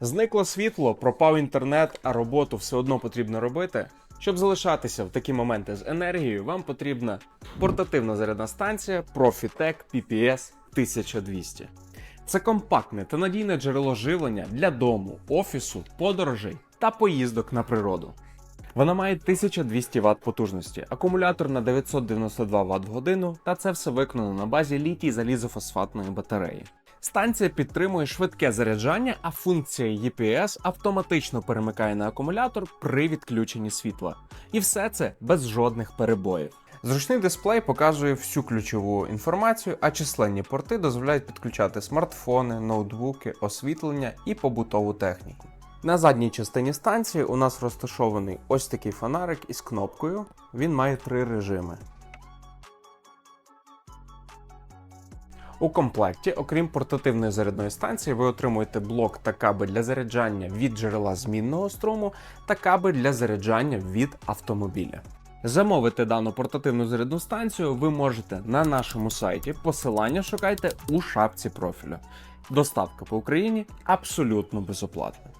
Зникло світло, пропав інтернет, а роботу все одно потрібно робити. Щоб залишатися в такі моменти з енергією, вам потрібна портативна зарядна станція Profitec PPS 1200. Це компактне та надійне джерело живлення для дому, офісу, подорожей та поїздок на природу. Вона має 1200 Вт потужності, акумулятор на 992 Вт в годину, та це все виконано на базі літій залізофосфатної батареї. Станція підтримує швидке заряджання, а функція EPS автоматично перемикає на акумулятор при відключенні світла. І все це без жодних перебоїв. Зручний дисплей показує всю ключову інформацію, а численні порти дозволяють підключати смартфони, ноутбуки, освітлення і побутову техніку. На задній частині станції у нас розташований ось такий фонарик із кнопкою. Він має три режими. У комплекті, окрім портативної зарядної станції, ви отримуєте блок та кабель для заряджання від джерела змінного струму та кабель для заряджання від автомобіля. Замовити дану портативну зарядну станцію ви можете на нашому сайті. Посилання шукайте у шапці профілю. Доставка по Україні абсолютно безоплатна.